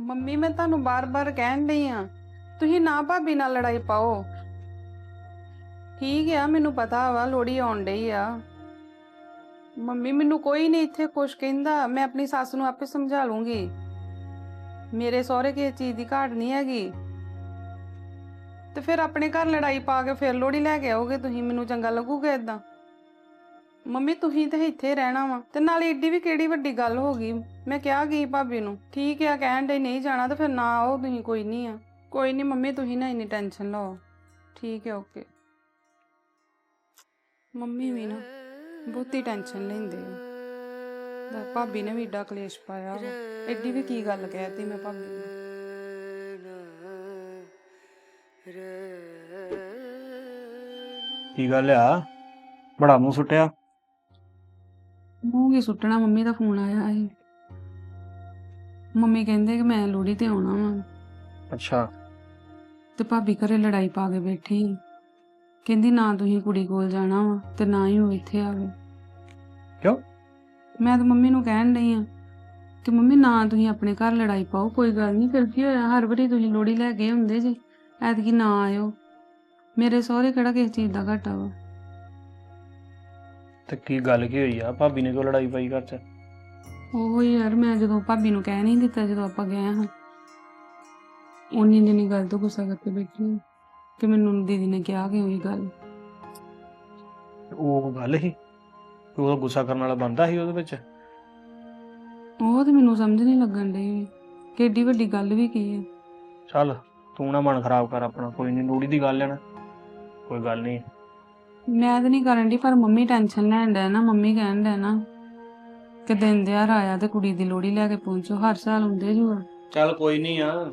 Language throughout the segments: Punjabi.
ਮੰਮੀ, ਮੈਂ ਤੁਹਾਨੂੰ ਬਾਰ-ਬਾਰ ਕਹਿਣ ਡਈ ਆ। ਤੁਸੀਂ ਨਾ ਭਾਬੀ ਨਾਲ ਲੜਾਈ ਪਾਓ। ਠੀਕ ਆ, ਮੈਨੂੰ ਪਤਾ ਵਾ ਲੋੜੀ ਆਉਣ ਡਈ ਆ। ਮੰਮੀ, ਮੈਨੂੰ ਕੋਈ ਨਹੀਂ ਇੱਥੇ ਕੁਛ ਕਹਿੰਦਾ, ਮੈਂ ਆਪਣੀ ਸੱਸ ਨੂੰ ਆਪੇ ਸਮਝਾ ਲੂੰਗੀ। ਮੇਰੇ ਸਹੁਰੇ ਕਿਸੇ ਚੀਜ਼ ਦੀ ਘਾਟ ਨਹੀਂ ਹੈਗੀ। ਤੇ ਫਿਰ ਆਪਣੇ ਘਰ ਲੜਾਈ ਪਾ ਕੇ ਫਿਰ ਲੋੜੀ ਲੈ ਕੇ ਆਓਗੇ ਤੁਸੀਂ? ਮੈਨੂੰ ਚੰਗਾ ਲੱਗੂਗਾ ਇਦਾਂ ਮੰਮੀ, ਤੁਸੀਂ ਤੇ ਇੱਥੇ ਰਹਿਣਾ ਵਾ। ਤੇ ਨਾਲੇ ਏਡੀ ਵੀ ਕਿਹੜੀ ਵੱਡੀ ਗੱਲ ਹੋ ਗਈ? ਮੈਂ ਕਿਹਾ ਗਈ ਭਾਬੀ ਨੂੰ। ਠੀਕ ਆ, ਕਹਿਣ ਦੇ ਨਹੀਂ ਜਾਣਾ ਤੇ ਫਿਰ ਨਾ ਆਓ, ਤੁਸੀਂ ਕੋਈ ਨਹੀਂ ਆ। ਕੋਈ ਨਹੀਂ ਮੰਮੀ, ਤੁਸੀਂ ਨਾ ਇੰਨੀ ਟੈਨਸ਼ਨ ਲਓ। ਠੀਕ ਹੈ ਓਕੇ। ਮੰਮੀ ਵੀ ਨਾ ਬਹੁਤੀ ਟੈਨਸ਼ਨ ਲੈਂਦੇ ਆ। ਦਾ ਭਾਬੀ ਨੇ ਵੀ ਏਡਾ ਕਲੇਸ਼ ਪਾਇਆ ਵਾ। ਐਡੀ ਵੀ ਕੀ ਗੱਲ ਕਹਿਤੀ ਮੈਂ ਭਾਬੀ ਨੂੰ? ਕੀ ਗੱਲ ਆ? ਬੜਾ ਮੂੰਹ ਸੁੱਟਿਆ। ਮੂੰਹ ਕੀ ਸੁੱਟਣਾ? ਮੰਮੀ ਦਾ ਫੋਨ ਆਇਆ ਸੀ। ਮੰਮੀ ਕਹਿੰਦੇ ਕਿ ਮੈਂ ਲੋੜੀ ਤੇ ਆਉਣਾ ਵਾ। ਅੱਛਾ। ਤੇ ਭਾਬੀ ਘਰੇ ਲੜਾਈ ਪਾ ਕੇ ਬੈਠੀ। ਸੀ। ਕਹਿੰਦੀ ਨਾ ਤੁਸੀਂ ਕੁੜੀ ਕੋਲ ਜਾਣਾ ਵਾ ਤੇ ਨਾ ਹੀ ਉਹ ਇੱਥੇ ਆਵੇ। ਕਿਉਂ? ਮੈਂ ਤਾਂ ਮੰਮੀ ਨੂੰ ਕਹਿਣ ਡਈ ਆ ਕਿ ਮੰਮੀ ਨਾ ਤੁਸੀਂ ਆਪਣੇ ਘਰ ਲੜਾਈ ਪਾਓ ਕੋਈ ਗੱਲ ਨਹੀਂ ਫਿਰ ਕੀ ਹੋਇਆ? ਹਰ ਵਾਰੀ ਤੁਸੀਂ ਲੋੜੀ ਲੈ ਕੇ ਹੁੰਦੇ ਜੀ ਐਤਕੀ ਨਾ ਆਇਓ। ਮੇਰੇ ਸਹੁਰੇ ਕਿਹੜਾ ਕਿਸੇ ਚੀਜ਼ ਦਾ ਘਾਟਾ ਵਾ? ਤੇ ਕੀ ਗੱਲ ਕੀ ਹੋਈ ਆ? ਭਾਬੀ ਨੇ ਕਿਉਂ ਲੜਾਈ ਪਾਈ ਘਰ 'ਚ? ਉਹ ਯਾਰ ਮੈਂ ਜਦੋਂ ਭਾਬੀ ਨੂੰ ਕਹਿ ਨਹੀਂ ਦਿੱਤਾ ਜਦੋਂ ਆਪਾਂ ਗਏ ਹਾਂ ਉਹਨੀ ਜਿੰਨੀ ਗੱਲ ਤੋਂ ਗੁੱਸਾ ਕਰਕੇ ਬੈਠੀ ਕਿ ਮੈਨੂੰ ਦੀਦੀ ਨੇ ਕਿਹਾ ਕਿ ਉਹੀ ਗੱਲ। ਉਹ ਗੱਲ ਹੀ? ਉਹ ਗੁੱਸਾ ਕਰਨ ਵਾਲਾ ਬੰਦਾ ਸੀ ਉਹਦੇ ਵਿੱਚ? ਉਹ ਤੇ ਮੈਨੂੰ ਸਮਝ ਨਹੀਂ ਲੱਗਣ ਡਈ ਕਿ ਏਡੀ ਵੱਡੀ ਗੱਲ ਵੀ ਕੀ ਹੈ ਚੱਲ ਤੂੰ ਨਾ ਮਨ ਖਰਾਬ ਕਰ ਆਪਣਾ ਕੋਈ ਨਹੀਂ ਲੋੜੀ ਦੀ ਗੱਲ ਨਾ। ਕੋਈ ਗੱਲ ਨਹੀਂ ਮੈਂ ਤਾਂ ਨਹੀਂ ਕਰਨ ਦੀ ਪਰ ਮੰਮੀ ਟੈਨਸ਼ਨ ਲੈਣ ਡਿਆ ਨਾ ਮੰਮੀ ਕਹਿਣ ਡਿਆ ਨਾ ਕਿ ਦਿਨ ਦਿਹਾੜ ਆਇਆ ਤੇ ਕੁੜੀ ਦੀ ਲੋੜੀ ਲੈ ਕੇ ਪਹੁੰਚੋ ਹਰ ਸਾਲ ਹੁੰਦੇ ਜੂ ਚੱਲ ਕੋਈ ਨਹੀਂ ਆ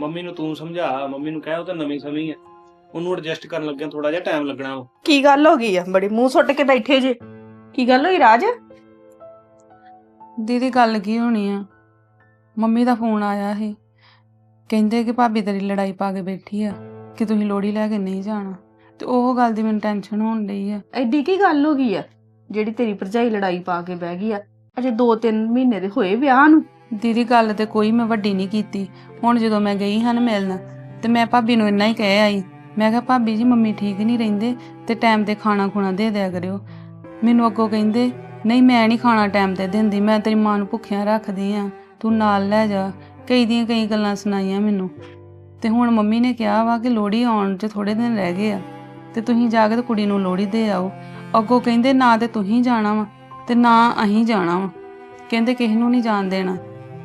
ਮੰਮੀ ਨੂੰ ਤੂੰ ਸਮਝਾ ਮੰਮੀ ਨੂੰ ਕਹਿ ਉਹ ਤਾਂ ਨਵੀਂ ਸਮੀ ਆ। ਉਹਨੂੰ ਐਡਜਸਟ ਕਰਨ ਲੱਗਿਆ ਥੋੜਾ ਜਿਹਾ ਟਾਈਮ ਲੱਗਣਾ ਵਾ। ਕੀ ਗੱਲ ਹੋ ਗਈ ਆ? ਬੜੀ ਮੂੰਹ ਸੁੱਟ ਕੇ ਬੈਠੇ ਜੇ। ਕੀ ਗੱਲ ਹੋਈ ਰਾਜ? ਦੀਦੀ ਗੱਲ ਕੀ ਹੋਣੀ ਆ? ਮੰਮੀ ਦਾ ਫੋਨ ਆਇਆ ਸੀ। ਕਹਿੰਦੇ ਕਿ ਭਾਬੀ ਤੇਰੀ ਲੜਾਈ ਪਾ ਕੇ ਬੈਠੀ ਆ ਕਿ ਤੁਸੀਂ ਲੋੜੀ ਲੈ ਕੇ ਨਹੀਂ ਜਾਣਾ। ਤੇ ਉਹ ਗੱਲ ਦੀ ਮੈਨੂੰ ਟੈਨਸ਼ਨ ਹੋਣ ਡਈ ਆ। ਐਡੀ ਕੀ ਗੱਲ ਹੋ ਗਈ ਆ? ਜਿਹੜੀ ਤੇਰੀ ਭਰਜਾਈ ਲੜਾਈ ਪਾ ਕੇ ਬਹਿ ਗਈ ਆ, ਅਜੇ 2-3 ਮਹੀਨੇ ਦੇ ਹੋਏ ਵਿਆਹ ਨੂੰ। ਦੀਦੀ, ਗੱਲ ਤੇ ਕੋਈ ਮੈਂ ਵੱਡੀ ਨਹੀਂ ਕੀਤੀ। ਹੁਣ ਜਦੋਂ ਮੈਂ ਗਈ ਹਾਂ ਨਾ ਮਿਲਣ, ਤੇ ਮੈਂ ਭਾਬੀ ਨੂੰ ਇੰਨਾ ਹੀ ਕਹਿ ਆਈ। ਮੈਂ ਕਿਹਾ, ਭਾਬੀ ਜੀ, ਮੰਮੀ ਠੀਕ ਨਹੀਂ ਰਹਿੰਦੇ, ਤੇ ਟਾਈਮ ਤੇ ਖਾਣਾ ਖੁਣਾ ਦੇ ਦਿਆ ਕਰਿਓ। ਮੈਨੂੰ ਅੱਗੋਂ ਕਹਿੰਦੇ, ਨਹੀਂ, ਮੈਂ ਨਹੀਂ ਖਾਣਾ ਟਾਈਮ ਤੇ ਦਿੰਦੀ, ਮੈਂ ਤੇਰੀ ਮਾਂ ਨੂੰ ਭੁੱਖਿਆਂ ਰੱਖਦੀ ਆ। ਤੂੰ ਨਾਲ ਲੈ ਜਾ। ਕਈ ਦੀਆਂ ਕਈ ਗੱਲਾਂ ਸੁਣਾਈਆਂ ਮੈਨੂੰ। ਤੇ ਹੁਣ ਮੰਮੀ ਨੇ ਕਿਹਾ ਵਾ ਕਿ ਲੋੜੀ ਆਉਣ 'ਚ ਥੋੜੇ ਦਿਨ ਰਹਿ ਗਏ ਆ। ਤੇ ਤੁਸੀਂ ਜਾ ਕੇ ਤੇ ਕੁੜੀ ਨੂੰ ਲੋੜੀ ਦੇ ਆਓ। ਅੱਗੋਂ ਕਹਿੰਦੇ ਨਾ ਤੇ ਤੁਸੀਂ ਜਾਣਾ ਵਾ ਤੇ ਨਾ ਅਸੀਂ ਜਾਣਾ ਵਾ। ਕਹਿੰਦੇ ਕਿਸੇ ਨੂੰ ਨਹੀਂ ਜਾਣ ਦੇਣਾ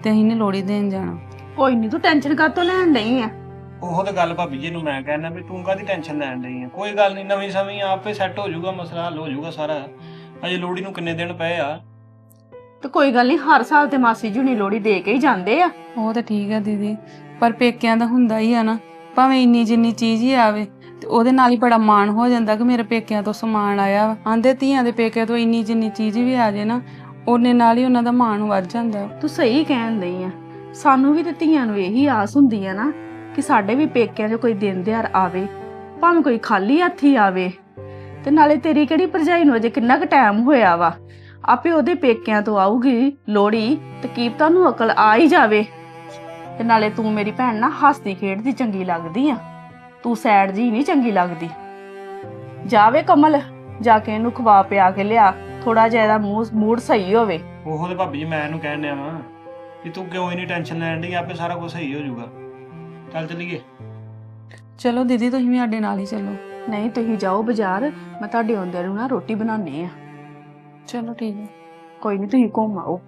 ਤੇ ਅਸੀਂ ਨੇ ਲੋੜੀ ਦੇਣ ਜਾਣਾ। ਕੋਈ ਨਹੀਂ ਤੂੰ ਟੈਨਸ਼ਨ ਕਾਤੋਂ ਲੈਣ ਨਹੀਂ ਆ? ਉਹ ਤਾਂ ਗੱਲ ਭਾਬੀ ਜੀ ਨੂੰ ਮੈਂ ਕਹਿੰਦਾ ਵੀ ਤੂੰ ਕਾਹਦੀ ਟੈਨਸ਼ਨ ਲੈਣ ਰਹੀ ਆ? ਕੋਈ ਗੱਲ ਨਹੀਂ ਨਵੀਂ ਸਮੀ ਆਪੇ ਸੈੱਟ ਹੋ ਜਾਊਗਾ ਮਸਲਾ ਹੱਲ ਹੋ ਜਾਊਗਾ ਸਾਰਾ। ਅਜੇ ਲੋੜੀ ਨੂੰ ਕਿੰਨੇ ਦਿਨ ਪਏ ਆ? ਤੇ ਕੋਈ ਗੱਲ ਨਹੀਂ ਹਰ ਸਾਲ ਤੇ ਮਾਸੀ ਜੁਨੀ ਲੋੜੀ ਦੇ ਕੇ ਹੀ ਜਾਂਦੇ ਆ। ਉਹ ਤਾਂ ਠੀਕ ਆ ਦੀਦੀ ਪਰ ਪੇਕਿਆਂ ਦਾ ਹੁੰਦਾ ਹੀ ਆ ਨਾ ਭਾਵੇਂ ਇੰਨੀ ਜਿੰਨੀ ਚੀਜ਼ ਹੀ ਆਵੇ। ਤੇ ਉਹਦੇ ਨਾਲ ਹੀ ਬੜਾ ਮਾਣ ਹੋ ਜਾਂਦਾ ਕਿ ਮੇਰੇ ਪੇਕਿਆਂ ਤੋਂ ਸਮਾਨ ਆਇਆ ਆਂਦੇ ਧੀਆਂ ਦੇ ਪੇਕਿਆਂ ਤੋਂ ਇੰਨੀ ਜਿੰਨੀ ਚੀਜ਼ ਵੀ ਆ ਜੇ ਨਾ, ਉਹਨੇ ਨਾਲ ਹੀ ਉਹਨਾਂ ਦਾ ਮਾਣ ਵੱਧ ਜਾਂਦਾ। ਤੂੰ ਸਹੀ ਕਹਿਣ ਦਈ ਆ। ਸਾਨੂੰ ਵੀ ਤੇ ਧੀਆਂ ਨੂੰ ਇਹੀ ਆਸ ਹੁੰਦੀ ਆ ਨਾ ਕਿ ਸਾਡੇ ਵੀ ਪੇਕਿਆਂ 'ਚ ਕੋਈ ਦਿਨ ਦਿਹਾੜ ਆਵੇ, ਭਾਵੇਂ ਕੋਈ ਖਾਲੀ ਹੱਥੀ ਆਵੇ। ਤੇ ਨਾਲੇ ਤੇਰੀ ਕਿਹੜੀ ਭਰਜਾਈ ਨੂੰ ਅਜੇ ਕਿੰਨਾ ਕੁ ਟਾਈਮ ਹੋਇਆ ਵਾ? ਆਪੇ ਉਹਦੇ ਪੇਕਿਆਂ ਤੋਂ ਆਊਗੀ ਲੋੜੀ ਤੇ ਕੀਪਤਾ ਨੂੰ ਅਕਲ ਆ ਹੀ ਜਾਵੇ। ਤੇ ਨਾਲੇ ਤੂੰ ਮੇਰੀ ਭੈਣ ਨਾ ਹੱਸਦੀ ਖੇਡਦੀ ਚੰਗੀ ਲੱਗਦੀ ਆ। ਤੂੰ ਸੈਡ ਜੀ ਨਹੀਂ ਚੰਗੀ ਲੱਗਦੀ। ਜਾਵੇ ਕਮਲ ਜਾ ਕੇ ਇਹਨੂੰ ਖਵਾ ਪਿਆ ਕੇ ਲਿਆ ਥੋੜਾ ਜਿਹਾ ਇਹਦਾ ਮੂਡ ਮੂਡ ਸਹੀ ਹੋਵੇ। ਉਹ ਤੇ ਭਾਬੀ ਜੀ ਮੈਂ ਇਹਨੂੰ ਕਹਿਣ ਡਿਆ ਵਾਂ ਕਿ ਤੂੰ ਕਿਉਂ ਇਨੀ ਟੈਨਸ਼ਨ ਲੈਣ ਡਈ ਆਪੇ ਸਾਰਾ ਕੁਝ ਸਹੀ ਹੋ ਜਾਊਗਾ। ਚੱਲ ਚੱਲੀਏ। ਚਲੋ ਦੀਦੀ ਤੁਸੀਂ ਵੀ ਸਾਡੇ ਨਾਲ ਹੀ ਚੱਲੋ। ਨਹੀਂ ਤੁਸੀਂ ਜਾਓ ਬਾਜ਼ਾਰ ਮੈਂ ਤੁਹਾਡੇ ਆਉਂਦਿਆਂ ਨੂੰ ਨਾ ਰੋਟੀ ਬਣਾਉਣੀ ਆ ਚਲੋ ਠੀਕ ਹੈ। ਕੋਈ ਨਹੀਂ ਤੁਸੀਂ ਘੁੰਮ ਆਓ।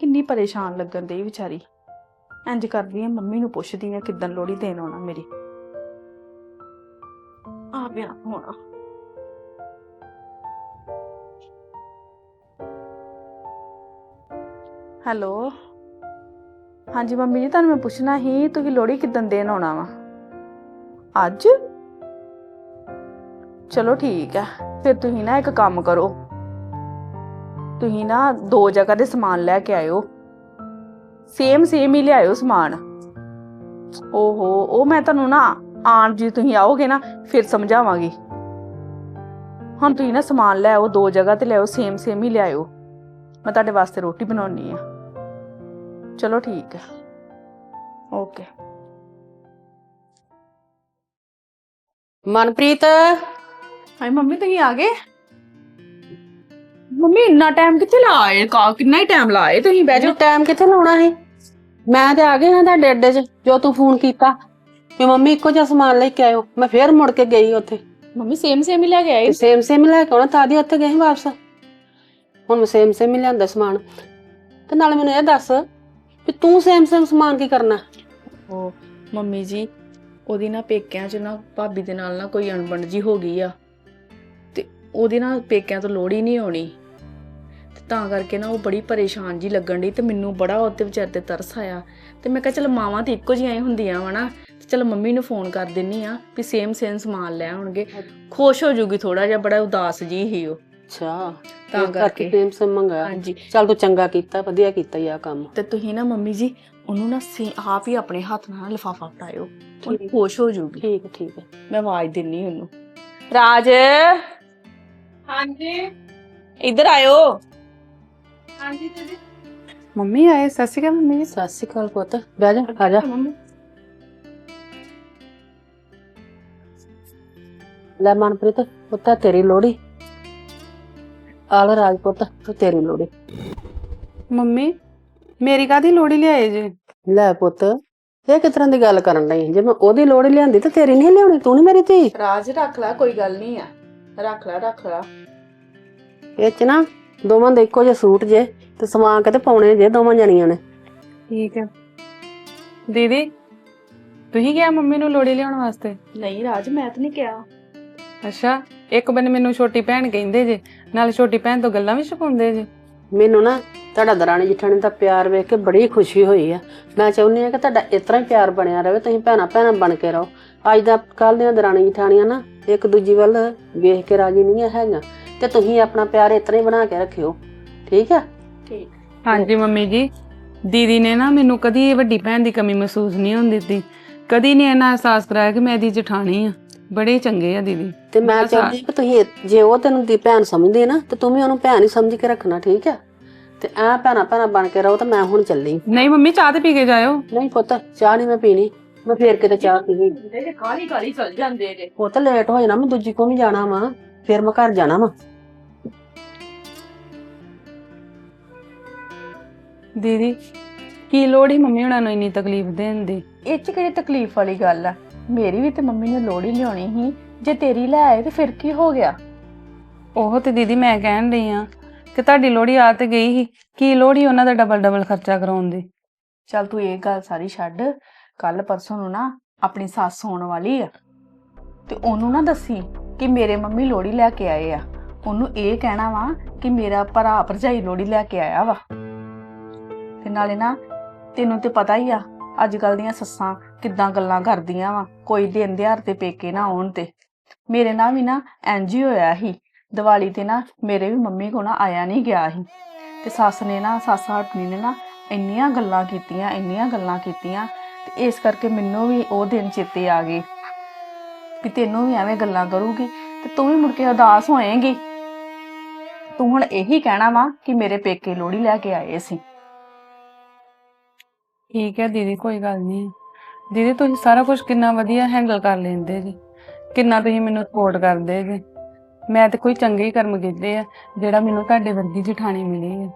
ਕਿੰਨੀ ਪਰੇਸ਼ਾਨ ਲੱਗਣ ਦੀ ਵਿਚਾਰੀ। ਇੰਜ ਕਰਦੀ ਆ, ਮੰਮੀ ਨੂੰ ਪੁੱਛਦੀ ਆ ਕਿਦਾਂ ਲੋੜੀ ਦੇਣ ਆਉਣਾ ਮੇਰੀ। ਆ ਪਿਆ ਹੋਣਾ। ਹੈਲੋ। ਹਾਂਜੀ ਮੰਮੀ ਜੀ, ਤੁਹਾਨੂੰ ਮੈਂ ਪੁੱਛਣਾ ਸੀ, ਤੁਸੀਂ ਲੋੜੀ ਕਿਦਾਂ ਦੇਣ ਆਉਣਾ ਵਾ? ਅੱਜ? ਚਲੋ ਠੀਕ ਹੈ ਫਿਰ ਤੁਸੀਂ ਨਾ ਇੱਕ ਕੰਮ ਕਰੋ। ਤੁਸੀਂ ਨਾ ਦੋ ਜਗ੍ਹਾ ਦੇ ਸਮਾਨ ਲੈ ਕੇ ਆਇਓ। ਸੇਮ ਸੇਮ ਹੀ ਲਿਆਇਓ ਸਮਾਨ। ਓਹੋ ਉਹ ਮੈਂ ਤੁਹਾਨੂੰ ਨਾ ਆਣ ਜੀ ਤੁਸੀਂ ਆਓਗੇ ਨਾ ਫਿਰ ਸਮਝਾਵਾਂਗੀ। ਹੁਣ ਤੁਸੀਂ ਨਾ ਸਮਾਨ ਲੈ ਆਓ ਦੋ ਜਗ੍ਹਾ ਤੇ ਲਿਆਓ ਸੇਮ ਸੇਮ ਹੀ ਲਿਆਇਓ। ਮੈਂ ਤੁਹਾਡੇ ਵਾਸਤੇ ਰੋਟੀ ਬਣਾਉਣੀ ਆ। ਚਲੋ ਠੀਕ ਹੈ ਓਕੇ। ਮਨਪ੍ਰੀਤ? ਹਾਏ ਮੰਮੀ ਤੁਸੀਂ ਆ ਗਏ? ਮੰਮੀ ਇੰਨਾ ਟਾਈਮ ਕਿੱਥੇ ਲਾਏ? ਕਾ ਕਿੰਨਾ ਹੀ ਟਾਈਮ ਲਾਏ ਤੁਸੀਂ? ਬਹਿ ਜਾਓ। ਟਾਈਮ ਕਿੱਥੇ ਲਾਉਣਾ ਸੀ? ਮੈਂ ਤੇ ਆ ਗਈ ਹਾਂ ਤੁਹਾਡੇ ਅੱਡੇ 'ਚ ਜੋ ਤੂੰ ਫੋਨ ਕੀਤਾ। ਕਿ ਮੰਮੀ ਇੱਕੋ ਜਿਹਾ ਸਮਾਨ ਲੈ ਕੇ ਆਇਓ। ਮੈਂ ਫੇਰ ਮੁੜ ਕੇ ਗਈ ਉੱਥੇ। ਮੰਮੀ ਸੇਮ ਸੇਮ ਹੀ ਲੈ ਕੇ ਆਏ। ਸੇਮ ਸੇਮ ਲੈ ਕੇ ਆਉਣਾ ਤਾਂ ਦੀ ਉੱਥੇ ਸੀ ਵਾਪਸ? ਹੁਣ ਮੈਂ ਸੇਮ ਸੇਮ ਹੀ ਲਿਆਂਦਾ ਸਮਾਨ। ਤੇ ਨਾਲ ਮੈਨੂੰ ਇਹ ਦੱਸ ਵੀ ਤੂੰ ਸੇਮ ਸੇਮ ਸਮਾਨ ਕੀ ਕਰਨਾ? ਉਹ ਮੰਮੀ ਜੀ ਉਹਦੀ ਨਾ ਪੇਕਿਆਂ 'ਚ ਨਾ ਭਾਬੀ ਦੇ ਨਾਲ ਨਾ ਕੋਈ ਅਣਬਣ ਜੀ ਹੋ ਗਈ ਆ। ਤੇ ਉਹਦੇ ਨਾਲ ਪੇਕਿਆਂ ਤੋਂ ਲੋੜ ਹੀ ਨਹੀਂ ਆਉਣੀ। ਤੇ ਕਰਕੇ ਨਾ ਉਹ ਬੜੀ ਪਰੇਸ਼ਾਨ ਜੀ ਲੱਗਣ ਦੀ ਤੇ ਮੈਨੂੰ ਬੜਾ ਉਹਦੇ ਵਿਚਾਰੇ ਤੇ ਤਰਸ ਆਇਆ। ਤੇ ਮੈਂ ਕਿਹਾ ਚਲ ਮਾਵਾਂ ਤੇ ਇੱਕੋ ਜਿਹੀਆਂ ਹੀ ਹੁੰਦੀਆਂ ਵਾ ਨਾ ਤੇ ਚਲ ਮੰਮੀ ਨੂੰ ਫੋਨ ਕਰ ਦਿੰਨੀ ਆ ਵੀ ਸੇਮ ਸੇਮ ਸਮਾਨ ਲੈ ਆਉਣਗੇ। ਖੁਸ਼ ਹੋ ਜੂਗੀ ਥੋੜਾ ਜਿਹਾ ਬੜਾ ਉਦਾਸ ਜੀ ਹੀ ਉਹ। ਅੱਛਾ ਤਾਂ ਕਰਕੇ। ਸੇਮ ਸੇਮ ਮੰਗਾਇਆ। ਹਾਂਜੀ। ਚੱਲ ਤੂੰ ਚੰਗਾ ਕੀਤਾ ਵਧੀਆ ਕੀਤਾ ਆ ਕੰਮ। ਤੇ ਤੁਸੀਂ ਨਾ ਮੰਮੀ ਜੀ ਉਹਨੂੰ ਨਾ ਸੇ ਆਪ ਹੀ ਆਪਣੇ ਹੱਥ ਨਾਲ ਲਿਫਾਫਾ ਫੜਾਇਓ। ਉਹ। ਖੁਸ਼ ਹੋ ਜੂਗੀ। ਠੀਕ ਠੀਕ ਹੈ। ਮੈਂ ਆਵਾਜ਼ ਦਿੰਨੀ ਉਹਨੂੰ। ਰਾਜ। ਹਾਂਜੀ। ਇੱਧਰ ਆਇਓ। ਹਾਂਜੀ ਦੀਦੀ। ਮੰਮੀ ਆਏ ਸਤਿ ਸ਼੍ਰੀ ਅਕਾਲ ਮੰਮੀ। ਸਤਿ ਸ਼੍ਰੀ ਅਕਾਲ ਪੁੱਤ ਬਹਿ ਜਾ ਆ ਜਾ। ਮੰਮੀ। ਲੈ ਮਨਪ੍ਰੀਤ ਪੁੱਤ ਤੇਰੀ ਲੋੜੀ ਆਲ ਰਾਜਪੁੱਤ ਤੂੰ ਤੇਰੀ ਲੋੜੀ ਮੰਮੀ ਮੇਰੀ ਕਾਦੀ ਲੋੜੀ ਲਿਆਏ ਜੇ? ਲੈ ਪੁੱਤ ਇਹ ਕਿਸ ਤਰ੍ਹਾਂ ਦੀ ਗੱਲ ਕਰਨ ਲਈ ਜੇ ਮੈਂ ਉਹਦੀ ਲੋੜੀ ਲਿਆਂਦੀ ਤਾਂ ਤੇਰੀ ਨਹੀਂ ਲਿਆਉਣੀ ਤੂੰ ਨਹੀਂ ਮੇਰੀ ਧੀ। ਰਾਜ ਰੱਖ ਲੈ ਕੋਈ ਗੱਲ ਨਹੀਂ ਆ। ਰੱਖ ਲੈ ਰੱਖ ਲੈ। ਇਹ ਚ ਨਾ ਦੋਵਾਂ ਦੇ ਇੱਕੋ ਜਿਹੇ ਸੂਟ ਜੇ। ਤੇ ਸਵਾ ਕੇ ਤੇ ਪਾਉਣੇ ਜੇ ਦੋਵਾਂ ਜਣੀਆਂ ਨੇ। ਠੀਕ ਹੈ। ਦੀਦੀ ਤੁਸੀਂ ਕਿਹਾ ਮੰਮੀ ਨੂੰ ਲੋੜੀ ਲਿਆਉਣ ਵਾਸਤੇ? ਨਹੀਂ ਰਾਜ ਮੈਂ ਤਾਂ ਨਹੀਂ ਕਿਹਾ। ਅੱਛਾ ਇੱਕ ਬੰਨੇ ਮੈਨੂੰ ਛੋਟੀ ਭੈਣ ਕਹਿੰਦੇ ਜੇ ਨਾਲ ਛੋਟੀ ਭੈਣ ਤੋਂ ਗੱਲਾਂ ਵੀ ਛਪਾਉਂਦੇ ਜੇ। ਮੈਨੂੰ ਨਾ ਤੁਹਾਡਾ ਦਰਾਣੀ ਜਠਾਣੀ ਦਾ ਪਿਆਰ ਵੇਖ ਕੇ ਬੜੀ ਖੁਸ਼ੀ ਹੋਈ ਆ। ਮੈਂ ਚਾਹੁੰਦੀ ਆ ਕਿ ਤੁਹਾਡਾ ਇਸ ਤਰ੍ਹਾਂ ਹੀ ਪਿਆਰ ਬਣਿਆ ਰਹੇ ਤੁਸੀਂ ਭੈਣਾਂ ਭੈਣਾਂ ਬਣ ਕੇ ਰਹੋ। ਅੱਜ ਦਾ ਕੱਲ ਦੀਆਂ ਦਰਾਣੀ ਜਠਾਣੀਆਂ ਨਾ ਇੱਕ ਦੂਜੀ ਵੱਲ ਵੇਖ ਕੇ ਰਾਜੀ ਨਹੀਂ ਹੈਗੀਆਂ। ਤੇ ਤੁਸੀਂ ਆਪਣਾ ਪਿਆਰ ਇਸ ਤਰ੍ਹਾਂ ਹੀ ਬਣਾ ਕੇ ਰੱਖਿਓ। ਠੀਕ ਆ? ਠੀਕ। ਹਾਂਜੀ ਮੰਮੀ ਜੀ। ਦੀਦੀ ਨੇ ਨਾ ਮੈਨੂੰ ਕਦੀ ਇਹ ਵੱਡੀ ਭੈਣ ਦੀ ਕਮੀ ਮਹਿਸੂਸ ਨਹੀਂ ਹੋਣ ਦਿੱਤੀ। ਕਦੀ ਨਹੀਂ ਇਹਨਾਂ ਅਹਿਸਾਸ ਕਰਾਇਆ ਕਿ ਮੈਂ ਇਹਦੀ ਜਠਾਣੀ ਆ। ਬੜੇ ਚੰਗੇ ਆ ਦੀਦੀ। ਤੇ ਮੈਂ ਬਸ ਚਾਹੁੰਦੀ ਕਿ ਤੁਸੀਂ ਇਹ- ਜੇ ਉਹ ਤੈਨੂੰ ਦੀ ਭੈਣ ਸਮਝਦੀ ਹੈ ਨਾ ਤੇ ਤੂੰ ਵੀ ਉਹਨੂੰ ਭੈਣ ਹੀ ਸਮਝ ਕੇ ਰੱਖਣਾ ਠੀਕ ਆ? ਤੇ ਐ ਭੈਣਾਂ ਭੈਣਾਂ ਬਣ ਕੇ ਰਹੋ ਤੇ ਮੈਂ ਹੁਣ ਚੱਲੀ। ਨਹੀਂ ਮੰਮੀ ਚਾਹ ਤੇ ਪੀ ਕੇ ਜਾਇਓ। ਨਹੀਂ ਪੁੱਤ ਚਾਹ ਨਹੀਂ ਮੈਂ ਪੀਣੀ। ਮੈਂ ਫੇਰ ਕਿਤੇ ਚਾਹ ਪੀਣੀ ਤੇ ਕਾਲੀ ਕਾਲੀ ਚੱਲ ਜਾਂਦੇ ਜੇ। ਪੁੱਤ ਲੇਟ ਹੋ ਜਾਣਾ ਮੈਂ ਦੂਜੀ ਕੋ ਵੀ ਜਾਣਾ ਵਾ। ਫਿਰ ਮੈਂ ਘਰ ਜਾਣਾ ਵਾ। ਦੀਦੀ ਕੀ ਲੋੜ ਹੀ ਮੰਮੀ ਹੁਣਾਂ ਨੂੰ ਇੰਨੀ ਤਕਲੀਫ ਦੇਣ ਦੀ? ਇਹ ਚ ਕਿਹੜੀ ਤਕਲੀਫ ਵਾਲੀ ਗੱਲ ਆ? ਮੇਰੀ ਵੀ ਤੇ ਮੰਮੀ ਨੇ ਲੋੜ ਹੀ ਲਿਆਉਣੀ ਸੀ। ਜੇ ਤੇਰੀ ਲੈ ਆਏ ਤੇ ਫਿਰ ਕੀ ਹੋ ਗਿਆ? ਉਹ ਤੇ ਦੀਦੀ ਮੈਂ ਕਹਿਣ ਰਹੀ ਆ ਕਿ ਤੁਹਾਡੀ ਲੋੜੀ ਆ ਤੇ ਗਈ ਸੀ। ਕੀ ਲੋੜ ਹੀ ਉਹਨਾਂ ਦਾ ਡਬਲ ਡਬਲ ਖਰਚਾ ਕਰਾਉਣ ਦੀ? ਚੱਲ ਤੂੰ ਇਹ ਗੱਲ ਸਾਰੀ ਛੱਡ। ਕੱਲ ਪਰਸੋਂ ਨੂੰ ਨਾ ਆਪਣੀ ਸੱਸ ਹੋਣ ਵਾਲੀ ਆ। ਤੇ ਉਹਨੂੰ ਨਾ ਦੱਸੀ ਕਿ ਮੇਰੇ ਮੰਮੀ ਲੋੜੀ ਲੈ ਕੇ ਆਏ ਆ। ਉਹਨੂੰ ਇਹ ਕਹਿਣਾ ਵਾ ਕਿ ਮੇਰਾ ਭਰਾ ਭਰਜਾਈ ਲੋੜੀ ਲੈ ਕੇ ਆਇਆ ਵਾ। ਨਾਲੇ ਨਾ ਤੈਨੂੰ ਤੇ ਪਤਾ ਹੀ ਆ ਅੱਜ ਕੱਲ ਦੀਆਂ ਸੱਸਾਂ ਕਿੱਦਾਂ ਗੱਲਾਂ ਕਰਦੀਆਂ ਵਾ, ਕੋਈ ਦਿਨ ਦਿਹਾੜ ਤੇ ਪੇਕੇ ਨਾ ਆਉਣ ਤੇ। ਮੇਰੇ ਨਾਲ ਵੀ ਨਾ ਇੰਜ ਹੀ ਹੋਇਆ ਸੀ, ਦੀਵਾਲੀ ਤੇ ਨਾ ਮੇਰੇ ਵੀ ਮੰਮੀ ਕੋ ਨਾ ਆਇਆ ਨਹੀਂ ਗਿਆ ਸੀ। ਤੇ ਸੱਸ ਨੇ ਨਾ, ਸੱਸ ਹਟਨੀ ਨੇ ਨਾ ਇੰਨੀਆਂ ਗੱਲਾਂ ਕੀਤੀਆਂ, ਇੰਨੀਆਂ ਗੱਲਾਂ ਕੀਤੀਆਂ, ਤੇ ਇਸ ਕਰਕੇ ਮੈਨੂੰ ਵੀ ਉਹ ਦਿਨ ਚੇਤੇ ਆ ਗਏ ਕਿ ਤੈਨੂੰ ਵੀ ਐਵੇਂ ਗੱਲਾਂ ਕਰੂਗੀ, ਤੇ ਤੂੰ ਵੀ ਮੁੜ ਕੇ ਉਦਾਸ ਹੋਏਂਗੀ। ਤੂੰ ਹੁਣ ਇਹੀ ਕਹਿਣਾ ਵਾ ਕਿ ਮੇਰੇ ਪੇਕੇ ਲੋੜੀ ਲੈ ਕੇ ਆਏ ਸੀ। ਠੀਕ ਹੈ ਦੀਦੀ ਕੋਈ ਗੱਲ ਨਹੀਂ। ਦੀਦੀ ਤੁਸੀਂ ਸਾਰਾ ਕੁਝ ਕਿੰਨਾ ਵਧੀਆ ਹੈਂਡਲ ਕਰ ਲੈਂਦੇ ਜੀ। ਕਿੰਨਾ ਤੁਸੀਂ ਮੈਨੂੰ ਸਪੋਰਟ ਕਰਦੇ ਜੀ। ਮੈਂ ਤੇ ਕੋਈ ਚੰਗੇ ਹੀ ਕਰਮ ਕੀਤੇ ਆ ਜਿਹੜਾ ਮੈਨੂੰ ਤੁਹਾਡੇ ਵਰਗੀ ਜਠਾਣੀ ਮਿਲੀ ਹੈ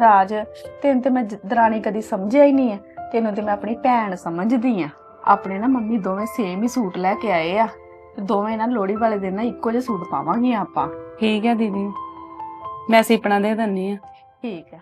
ਰਾਜ ਤੈਨੂੰ ਤੇ ਮੈਂ ਜ- ਦਰਾਣੀ ਕਦੀ ਸਮਝਿਆ ਹੀ ਨਹੀਂ ਹੈ ਤੈਨੂੰ ਤੇ ਮੈਂ ਆਪਣੀ ਭੈਣ ਸਮਝਦੀ ਆ। ਆਪਣੇ ਨਾ ਮੰਮੀ ਦੋਵੇਂ ਸੇਮ ਹੀ ਸੂਟ ਲੈ ਕੇ ਆਏ ਆ। ਤੇ ਦੋਵੇਂ ਨਾ ਲੋੜੀ ਵਾਲੇ ਦਿਨ ਨਾ ਇੱਕੋ ਜਿਹੇ ਸੂਟ ਪਾਵਾਂਗੀਆਂ ਆਪਾਂ। ਠੀਕ ਹੈ ਦੀਦੀ। ਮੈਂ ਸਿਪਣਾ ਦੇ ਦਿੰਨੀ ਆ। ਠੀਕ ਹੈ।